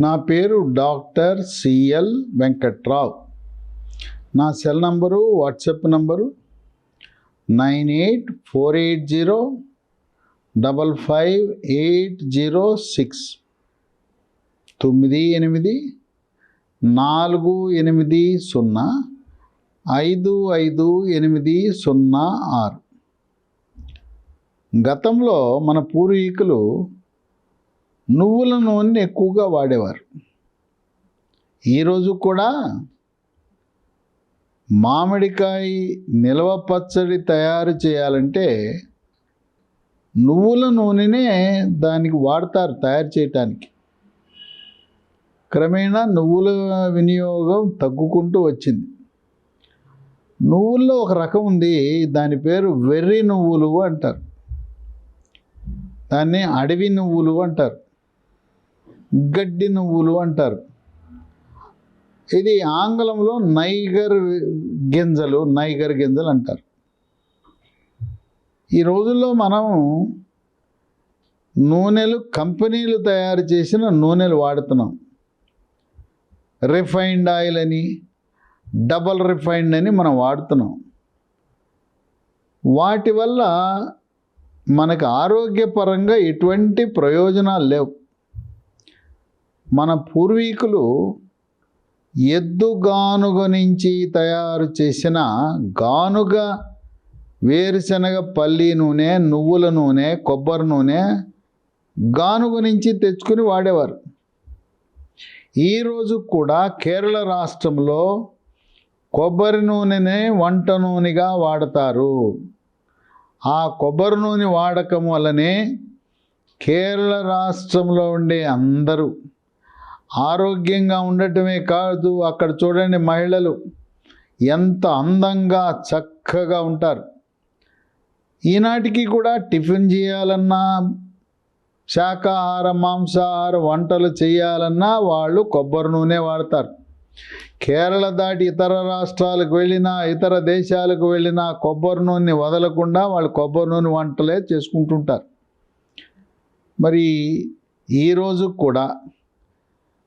నా పేరు doctor C L Venkatrao. నా cell number WhatsApp number nine eight four eight zero double five eight zero six. తొమ్మిది ఎనిమిది నాలుగు ఎనిమిది సున్నా ఐదు ఐదు ఎనిమిది సున్నా ఆరు. గతంలో మన పూర్వీకులు నువ్వుల నూనె ఎక్కువగా వాడేవారు. ఈరోజు కూడా మామిడికాయ నిల్వ పచ్చడి తయారు చేయాలంటే నువ్వుల నూనెనే దానికి వాడతారు తయారు చేయటానికి. క్రమేణా నువ్వుల వినియోగం తగ్గుకుంటూ వచ్చింది. నువ్వుల్లో ఒక రకం ఉంది దాని పేరు వెర్రి నువ్వులు అంటారు. దాన్ని అడవి నువ్వులు అంటారు. గడ్డి నువ్వులు అంటారు. ఇది ఆంగ్లంలో నైగర్ గింజలు నైగర్ గింజలు అంటారు. ఈ రోజుల్లో మనం నూనెలు కంపెనీలు తయారు చేసిన నూనెలు వాడుతున్నాం. రిఫైన్డ్ ఆయిల్ అని డబల్ రిఫైన్డ్ అని మనం వాడుతున్నాం. వాటి వల్ల మనకు ఆరోగ్యపరంగా ఎటువంటి ప్రయోజనాలు లేవు. మన పూర్వీకులు ఎద్దు గానుగ నుంచి తయారు చేసిన గానుగ వేరుశనగ పల్లి నూనె నువ్వుల నూనె కొబ్బరి నూనె గానుగ నుంచి తెచ్చుకుని వాడేవారు. ఈరోజు కూడా కేరళ రాష్ట్రంలో కొబ్బరి నూనెనే వంట నూనెగా వాడతారు. ఆ కొబ్బరి నూనె వాడకం వల్లనే కేరళ రాష్ట్రంలో ఉండే అందరూ ఆరోగ్యంగా ఉండటమే కాదు అక్కడ చూడండి మహిళలు ఎంత అందంగా చక్కగా ఉంటారు. ఈనాటికి కూడా టిఫిన్ చేయాలన్నా శాకాహార మాంసాహార వంటలు చేయాలన్నా వాళ్ళు కొబ్బరి నూనె వాడతారు. కేరళ దాటి ఇతర రాష్ట్రాలకు వెళ్ళినా ఇతర దేశాలకు వెళ్ళినా కొబ్బరి నూనె వదలకుండా వాళ్ళు కొబ్బరి నూనె వంటలే చేసుకుంటుంటారు. మరి ఈరోజు కూడా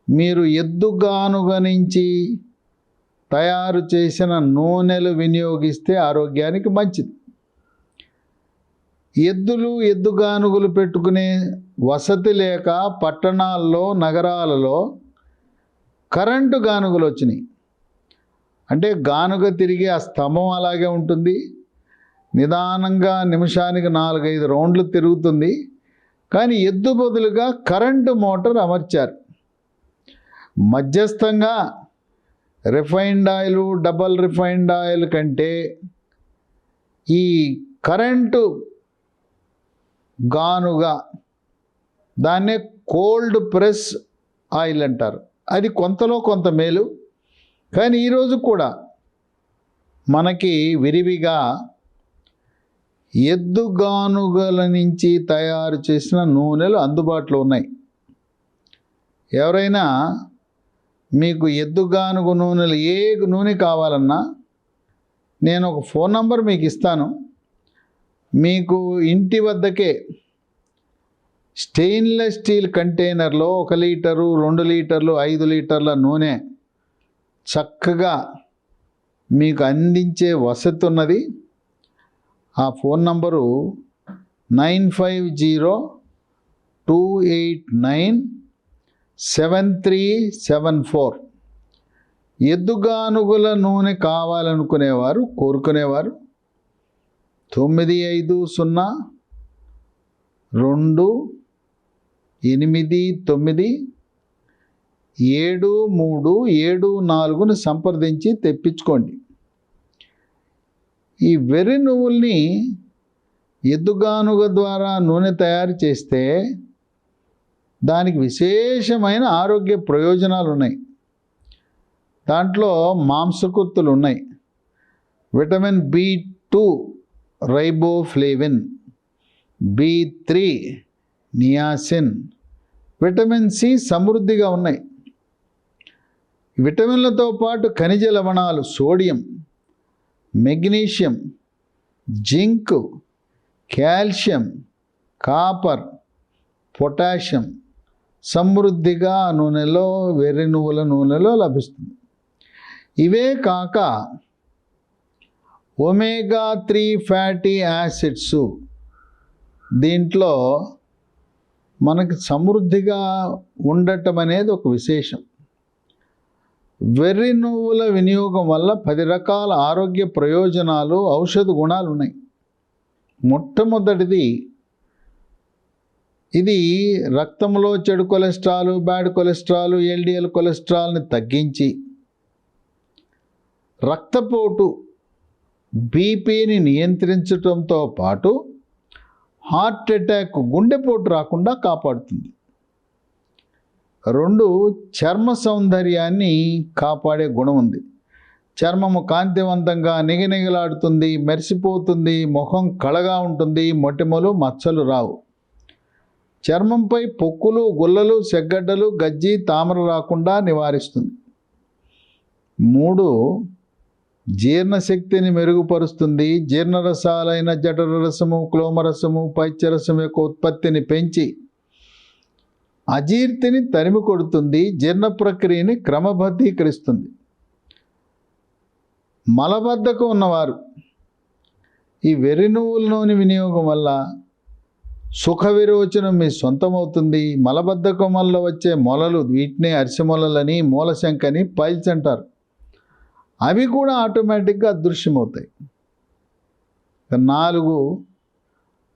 మీరు ఎద్దుగానుగ నుంచి తయారు చేసిన నూనెలు వినియోగిస్తే ఆరోగ్యానికి మంచిది. ఎద్దులు ఎద్దుగానుగులు పెట్టుకునే వసతి లేక పట్టణాల్లో నగరాలలో కరెంటు గానుగలు వచ్చినాయి. అంటే గానుగ తిరిగి ఆ స్తంభం అలాగే ఉంటుంది. నిదానంగా నిమిషానికి నాలుగైదు రౌండ్లు తిరుగుతుంది. కానీ ఎద్దు బదులుగా కరెంటు మోటార్ అమర్చారు. మధ్యస్థంగా refined oil double refined oil కంటే ఈ కరెంటు గానుగా దాన్నే కోల్డ్ ప్రెస్ ఆయిల్ అంటారు. అది కొంతలో కొంత మేలు. కానీ ఈరోజు కూడా మనకి విరివిగా ఎద్దుగానుగల నుంచి తయారు చేసిన నూనెలు అందుబాటులో ఉన్నాయి. ఎవరైనా మీకు ఎద్దుగానుగు నూనెలు ఏ నూనె కావాలన్నా నేను ఒక ఫోన్ నంబర్ మీకు ఇస్తాను. మీకు ఇంటి వద్దకే స్టెయిన్లెస్ స్టీల్ కంటైనర్లో ఒక లీటరు రెండు లీటర్లు ఐదు లీటర్ల నూనె చక్కగా మీకు అందించే వసతి ఉన్నది. ఆ phone number nine five zero two eight nine seven three seven four ఎద్దుగానుగుల నూనె కావాలనుకునేవారు కోరుకునేవారు. తొమ్మిది ఐదు సున్నా రెండు ఎనిమిది తొమ్మిది ఏడు మూడు ఏడు నాలుగును సంప్రదించి తెప్పించుకోండి. ఈ వెర్రి నువ్వుల్ని ఎద్దుగానుగ ద్వారా నూనె తయారు చేస్తే దానికి విశేషమైన ఆరోగ్య ప్రయోజనాలు ఉన్నాయి దాంట్లో మాంసకృత్తులు ఉన్నాయి. Vitamin B two riboflavin B three niacin vitamin C సమృద్ధిగా ఉన్నాయి. విటమిన్లతో పాటు ఖనిజ లవణాలు sodium magnesium zinc calcium copper potassium సమృద్ధిగా నూనెలో వెర్రి నువ్వుల నూనెలో లభిస్తుంది. ఇవే కాక ఒమేగా త్రీ ఫ్యాటీ యాసిడ్స్ దీంట్లో మనకి సమృద్ధిగా ఉండటం అనేది ఒక విశేషం. వెర్రి నువ్వుల వినియోగం వల్ల పది రకాల ఆరోగ్య ప్రయోజనాలు ఔషధ గుణాలు ఉన్నాయి మొట్టమొదటిది ఇది రక్తంలో చెడు కొలెస్ట్రాల్ బ్యాడ్ కొలెస్ట్రాల్ ఎల్డిఎల్ కొలెస్ట్రాల్ని తగ్గించి రక్తపోటు బీపీని నియంత్రించడంతో పాటు హార్ట్ అటాక్ గుండెపోటు రాకుండా కాపాడుతుంది. రెండు చర్మ సౌందర్యాన్ని కాపాడే గుణం ఉంది. చర్మము కాంతివంతంగా నిగనిగలాడుతుంది మెరిసిపోతుంది ముఖం కళగా ఉంటుంది మొటిమలు మచ్చలు రావు. చర్మంపై పొక్కులు గుల్లలు సెగ్గడ్డలు గజ్జి తామర రాకుండా నివారిస్తుంది. మూడు జీర్ణశక్తిని మెరుగుపరుస్తుంది. జీర్ణరసాలైన జఠర రసము క్లోమరసము పైత్యరసం యొక్క ఉత్పత్తిని పెంచి అజీర్తిని తరిమి కొడుతుంది. జీర్ణ ప్రక్రియని క్రమబద్ధీకరిస్తుంది. మలబద్ధకం ఉన్నవారు ఈ వెర్రి నువ్వుల నూనె వినియోగం వల్ల సుఖ విరోచనం మీ సొంతమవుతుంది. మలబద్ధకం వల్ల వచ్చే మొలలు వీటినే అరిసెమొలలని మూలశంకని పైల్స్ అంటారు. అవి కూడా ఆటోమేటిక్గా అదృశ్యమవుతాయి. నాలుగు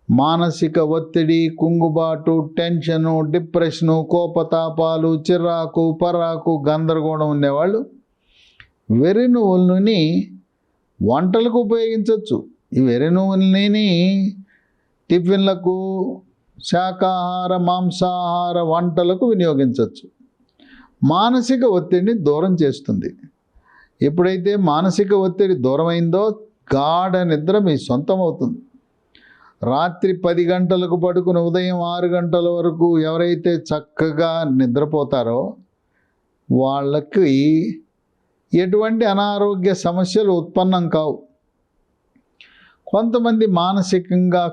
మానసిక ఒత్తిడి కుంగుబాటు టెన్షను డిప్రెషను కోపతాపాలు చిరాకు పరాకు గందరగోళం ఉండేవాళ్ళు వెర్రి నువ్వులని వంటలకు ఉపయోగించవచ్చు ఈ వెర్రి నువ్వులని టిఫిన్లకు శాకాహార మాంసాహార వంటలకు వినియోగించవచ్చు. మానసిక ఒత్తిడిని దూరం చేస్తుంది. ఎప్పుడైతే మానసిక ఒత్తిడి దూరమైందో గాఢ నిద్ర మీ సొంతం అవుతుంది రాత్రి పది గంటలకు పడుకుని ఉదయం ఆరు గంటల వరకు ఎవరైతే చక్కగా నిద్రపోతారో వాళ్ళకి ఎటువంటి అనారోగ్య సమస్యలు ఉత్పన్నం కావు. కొంతమంది మానసికంగా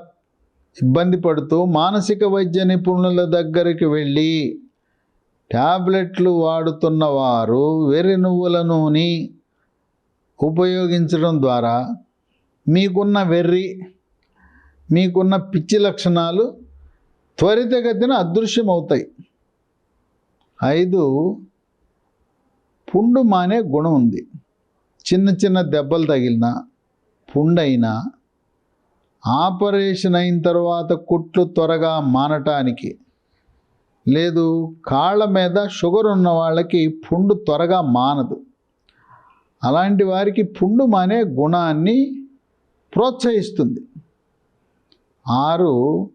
ఇబ్బంది పడుతూ మానసిక వైద్య నిపుణుల దగ్గరికి వెళ్ళి ట్యాబ్లెట్లు వాడుతున్న వారు వెర్రి నువ్వుల నూనె ఉపయోగించడం ద్వారా మీకున్న వెర్రి మీకున్న పిచ్చి లక్షణాలు త్వరితగతిన అదృశ్యమవుతాయి. ఐదు పుండు మానే గుణం ఉంది. చిన్న చిన్న దెబ్బలు తగిలిన పుండైనా ఆపరేషన్ అయిన తర్వాత కుట్లు త్వరగా మానటానికి లేదు కాళ్ళ మీద షుగర్ ఉన్న వాళ్ళకి పుండు త్వరగా మానదు. అలాంటి వారికి పుండు మానే గుణాన్ని ప్రోత్సహిస్తుంది. ఆరు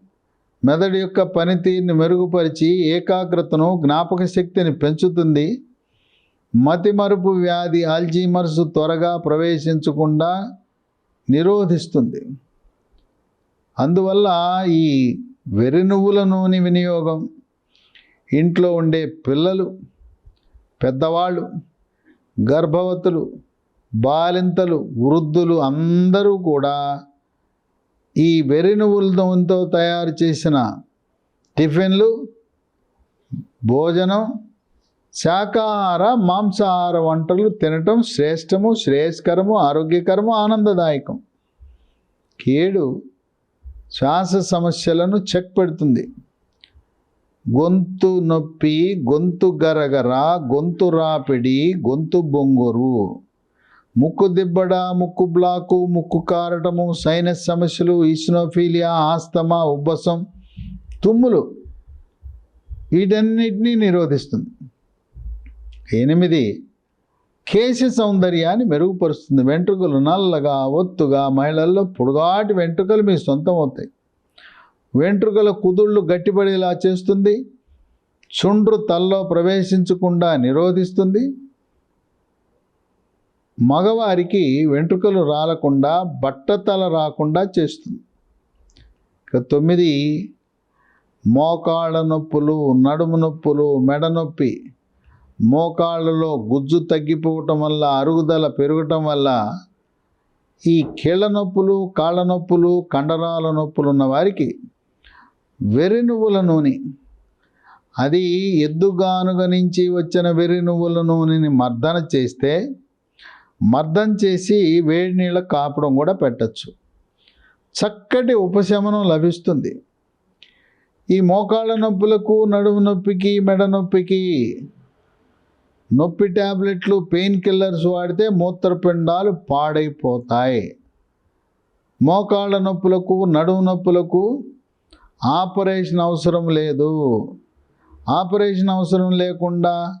మెదడు యొక్క పనితీరుని మెరుగుపరిచి ఏకాగ్రతను జ్ఞాపక శక్తిని పెంచుతుంది. మతిమరుపు వ్యాధి ఆల్జీమర్స్ త్వరగా ప్రవేశించకుండా నిరోధిస్తుంది. అందువల్ల ఈ వెర్రి నువ్వుల నూనె వినియోగం ఇంట్లో ఉండే పిల్లలు పెద్దవాళ్ళు గర్భవతులు బాలింతలు వృద్ధులు అందరూ కూడా ఈ వెర్రి నువ్వుల నూనెతో తయారు చేసిన టిఫిన్లు భోజనం శాకాహార మాంసాహార వంటలు తినటం శ్రేష్టము శ్రేయస్కరము ఆరోగ్యకరము ఆనందదాయకం. కేడు శ్వాస సమస్యలను చెక్ పెడుతుంది. గొంతు నొప్పి గొంతు గరగర గొంతు రాపిడి గొంతు బొంగురు. ముక్కు దిబ్బడ ముక్కు బ్లాకు ముక్కు కారటము సైనస్ సమస్యలు ఈస్నోఫీలియా ఆస్తమా ఉబ్బసం తుమ్ములు వీటన్నిటినీ నిరోధిస్తుంది. ఎనిమిది కేశ సౌందర్యాన్ని మెరుగుపరుస్తుంది. వెంట్రుకలు నల్లగా ఒత్తుగా మహిళల్లో పొడుగాటి వెంట్రుకలు మీ సొంతం అవుతాయి వెంట్రుకల కుదుళ్ళు గట్టిపడేలా చేస్తుంది. చుండ్రు తల్లో ప్రవేశించకుండా నిరోధిస్తుంది. మగవారికి వెంట్రుకలు రాలకుండా బట్టతల రాకుండా చేస్తుంది. ఇక తొమ్మిది మోకాళ్ళ నొప్పులు నడుము నొప్పులు మెడ నొప్పి. మోకాళ్ళలో గుజ్జు తగ్గిపోవటం వల్ల అరుగుదల పెరగటం వల్ల ఈ కీళ్ళ నొప్పులు కాళ్ళ నొప్పులు కండరాల నొప్పులు ఉన్న వారికి వెర్రి నువ్వుల నూనె. అది ఎద్దుగానుగ నుంచి వచ్చిన వెర్రి నువ్వుల నూనెని మర్దన చేస్తే మర్దన చేసి వేడి నీళ్ళ కాపడం కూడా పెట్టచ్చు. చక్కటి ఉపశమనం లభిస్తుంది. ఈ మోకాళ్ళ నొప్పులకు నడుము నొప్పికి మెడ నొప్పికి నొప్పి ట్యాబ్లెట్లు పెయిన్ కిల్లర్స్ వాడితే మూత్రపిండాలు పాడైపోతాయి. మోకాళ్ళ నొప్పులకు నడుము నొప్పులకు ఆపరేషన్ అవసరం లేదు. ఆపరేషన్ అవసరం లేకుండా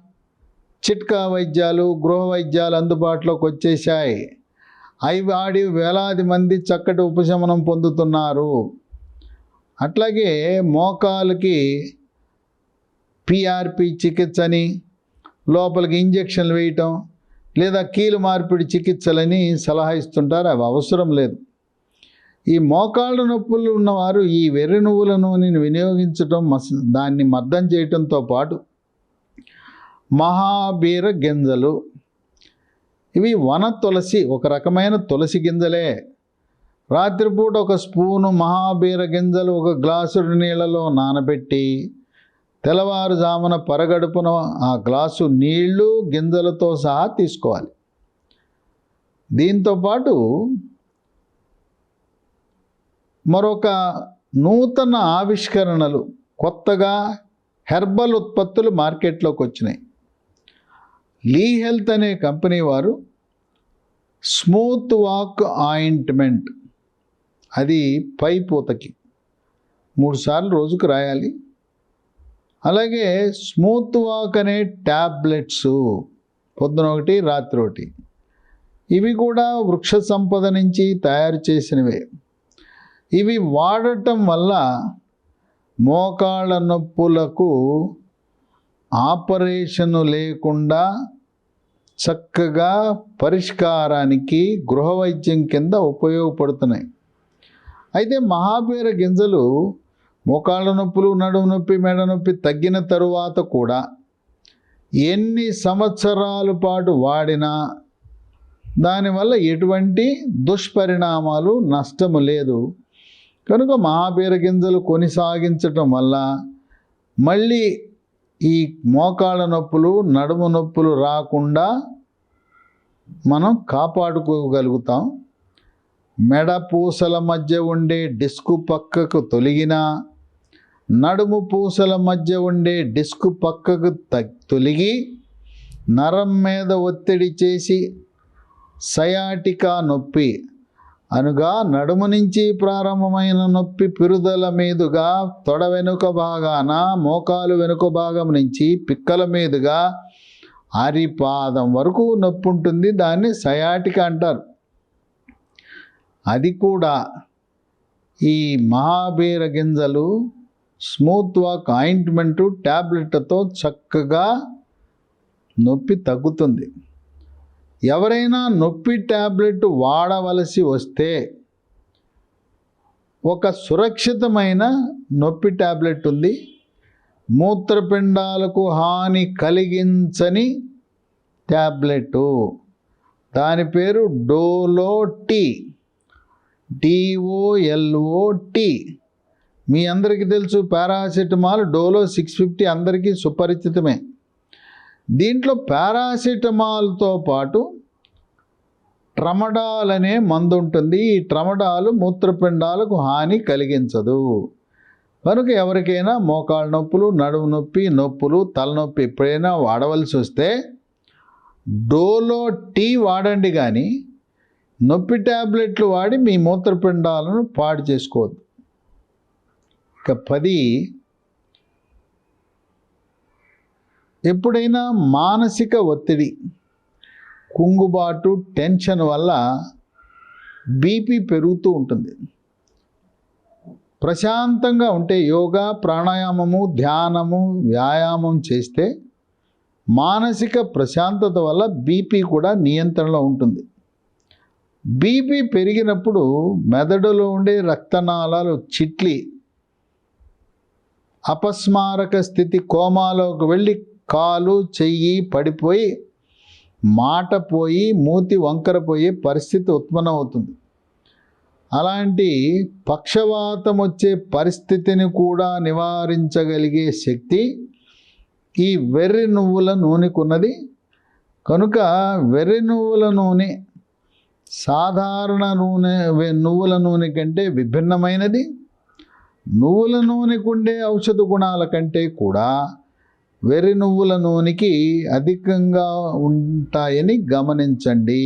చిట్కా వైద్యాలు గృహ వైద్యాలు అందుబాటులోకి వచ్చేసాయి అవి వాడి వేలాది మంది చక్కటి ఉపశమనం పొందుతున్నారు. అట్లాగే మోకాలకి పిఆర్పి చికిత్స అని లోపలికి ఇంజక్షన్లు వేయటం లేదా కీలు మార్పిడి చికిత్సలని సలహా ఇస్తుంటారు. అవి అవసరం లేదు. ఈ మోకాళ్ళ నొప్పులు ఉన్నవారు ఈ వెర్రి నువ్వుల నూనెని వినియోగించడం మస్ దాన్ని మర్దం చేయటంతో పాటు మహాబీర గింజలు. ఇవి వన తులసి ఒక రకమైన తులసి గింజలే. రాత్రిపూట ఒక స్పూను మహాబీర గింజలు ఒక గ్లాసుడు నీళ్ళలో నానబెట్టి తెల్లవారుజామున పరగడుపున ఆ గ్లాసు నీళ్ళు గింజలతో సహా తీసుకోవాలి. దీంతోపాటు మరొక నూతన ఆవిష్కరణలు కొత్తగా హెర్బల్ ఉత్పత్తులు మార్కెట్లోకి వచ్చినాయి. లీ హెల్త్ అనే కంపెనీ వారు స్మూత్ వాక్ ఆయింట్మెంట్ అది పై పూతకి మూడు సార్లు రోజుకు రాయాలి. అలాగే స్మూత్ వాక్ అనే ట్యాబ్లెట్స్ పొద్దున ఒకటి రాత్రి ఒకటి. ఇవి కూడా వృక్ష సంపద నుంచి తయారు చేసినవే. ఇవి వాడటం వల్ల మోకాళ్ళ నొప్పులకు ఆపరేషను లేకుండా చక్కగా పరిష్కారానికి గృహ వైద్యం కింద ఉపయోగపడుతున్నాయి. అయితే మహాబీర గింజలు మోకాళ్ళ నొప్పులు నడుము నొప్పి మెడ నొప్పి తగ్గిన తరువాత కూడా ఎన్ని సంవత్సరాల పాటు వాడినా దానివల్ల ఎటువంటి దుష్పరిణామాలు నష్టము లేదు. కనుక మహాబీర గింజలు కొనసాగించటం వల్ల మళ్ళీ ఈ మోకాళ్ళ నొప్పులు నడుము నొప్పులు రాకుండా మనం కాపాడుకోగలుగుతాం. మెడ పూసల మధ్య ఉండే డిస్కు పక్కకు తొలగినా నడుము పూసల మధ్య ఉండే డిస్క్ పక్కకు త నరం మీద ఒత్తిడి చేసి సయాటికా నొప్పి అనుగా నడుము నుంచి ప్రారంభమైన నొప్పి పిరుదల మీదుగా తొడ వెనుక భాగాన మోకాలు వెనుక భాగం నుంచి పిక్కల మీదుగా అరిపాదం వరకు నొప్పి ఉంటుంది దాన్ని సయాటిక అంటారు. అది కూడా ఈ మహాబీర గింజలు స్మూత్ వాక్ ఆయింట్మెంటు ట్యాబ్లెట్తో చక్కగా నొప్పి తగ్గుతుంది. ఎవరైనా నొప్పి ట్యాబ్లెట్ వాడవలసి వస్తే ఒక సురక్షితమైన నొప్పి ట్యాబ్లెట్ ఉంది. మూత్రపిండాలకు హాని కలిగించని ట్యాబ్లెట్ దాని పేరు Dolo T. D O L O T. మీ అందరికీ తెలుసు పారాసిటమాల్ డోలో సిక్స్ ఫిఫ్టీ అందరికీ సుపరిచితమే. దీంట్లో పారాసిటమాల్తో పాటు ట్రమడాల్ అనే మందు ఉంటుంది ఈ ట్రమడాలు మూత్రపిండాలకు హాని కలిగించదు. కనుక ఎవరికైనా మోకాళ్ళ నొప్పులు నడుము నొప్పి నొప్పులు తలనొప్పి ఎప్పుడైనా వాడవలసి వస్తే డోలో టీ వాడండి కానీ నొప్పి ట్యాబ్లెట్లు వాడి మీ మూత్రపిండాలను పాడు చేసుకోవద్దు. ఇక పది ఎప్పుడైనా మానసిక ఒత్తిడి కుంగుబాటు టెన్షన్ వల్ల బీపీ పెరుగుతూ ఉంటుంది. ప్రశాంతంగా ఉంటే యోగా ప్రాణాయామము ధ్యానము వ్యాయామం చేస్తే మానసిక ప్రశాంతత వల్ల బీపీ కూడా నియంత్రణలో ఉంటుంది. బీపీ పెరిగినప్పుడు మెదడులో ఉండే రక్తనాళాలు చిట్లి అపస్మారక స్థితి కోమాలోకి వెళ్ళి కాలు చెయ్యి పడిపోయి మాట పోయి మూతి వంకరపోయే పరిస్థితి ఉత్పన్నమవుతుంది. అలాంటి పక్షవాతం వచ్చే పరిస్థితిని కూడా నివారించగలిగే శక్తి ఈ వెర్రి నువ్వుల నూనెకున్నది. కనుక వెర్రి నువ్వుల నూనె సాధారణ నూనె నువ్వుల నూనె కంటే విభిన్నమైనది. నువ్వుల నూనెకుండే ఔషధ గుణాల కంటే కూడా వెర్రి నువ్వుల నూనెకి అధికంగా ఉంటాయని గమనించండి.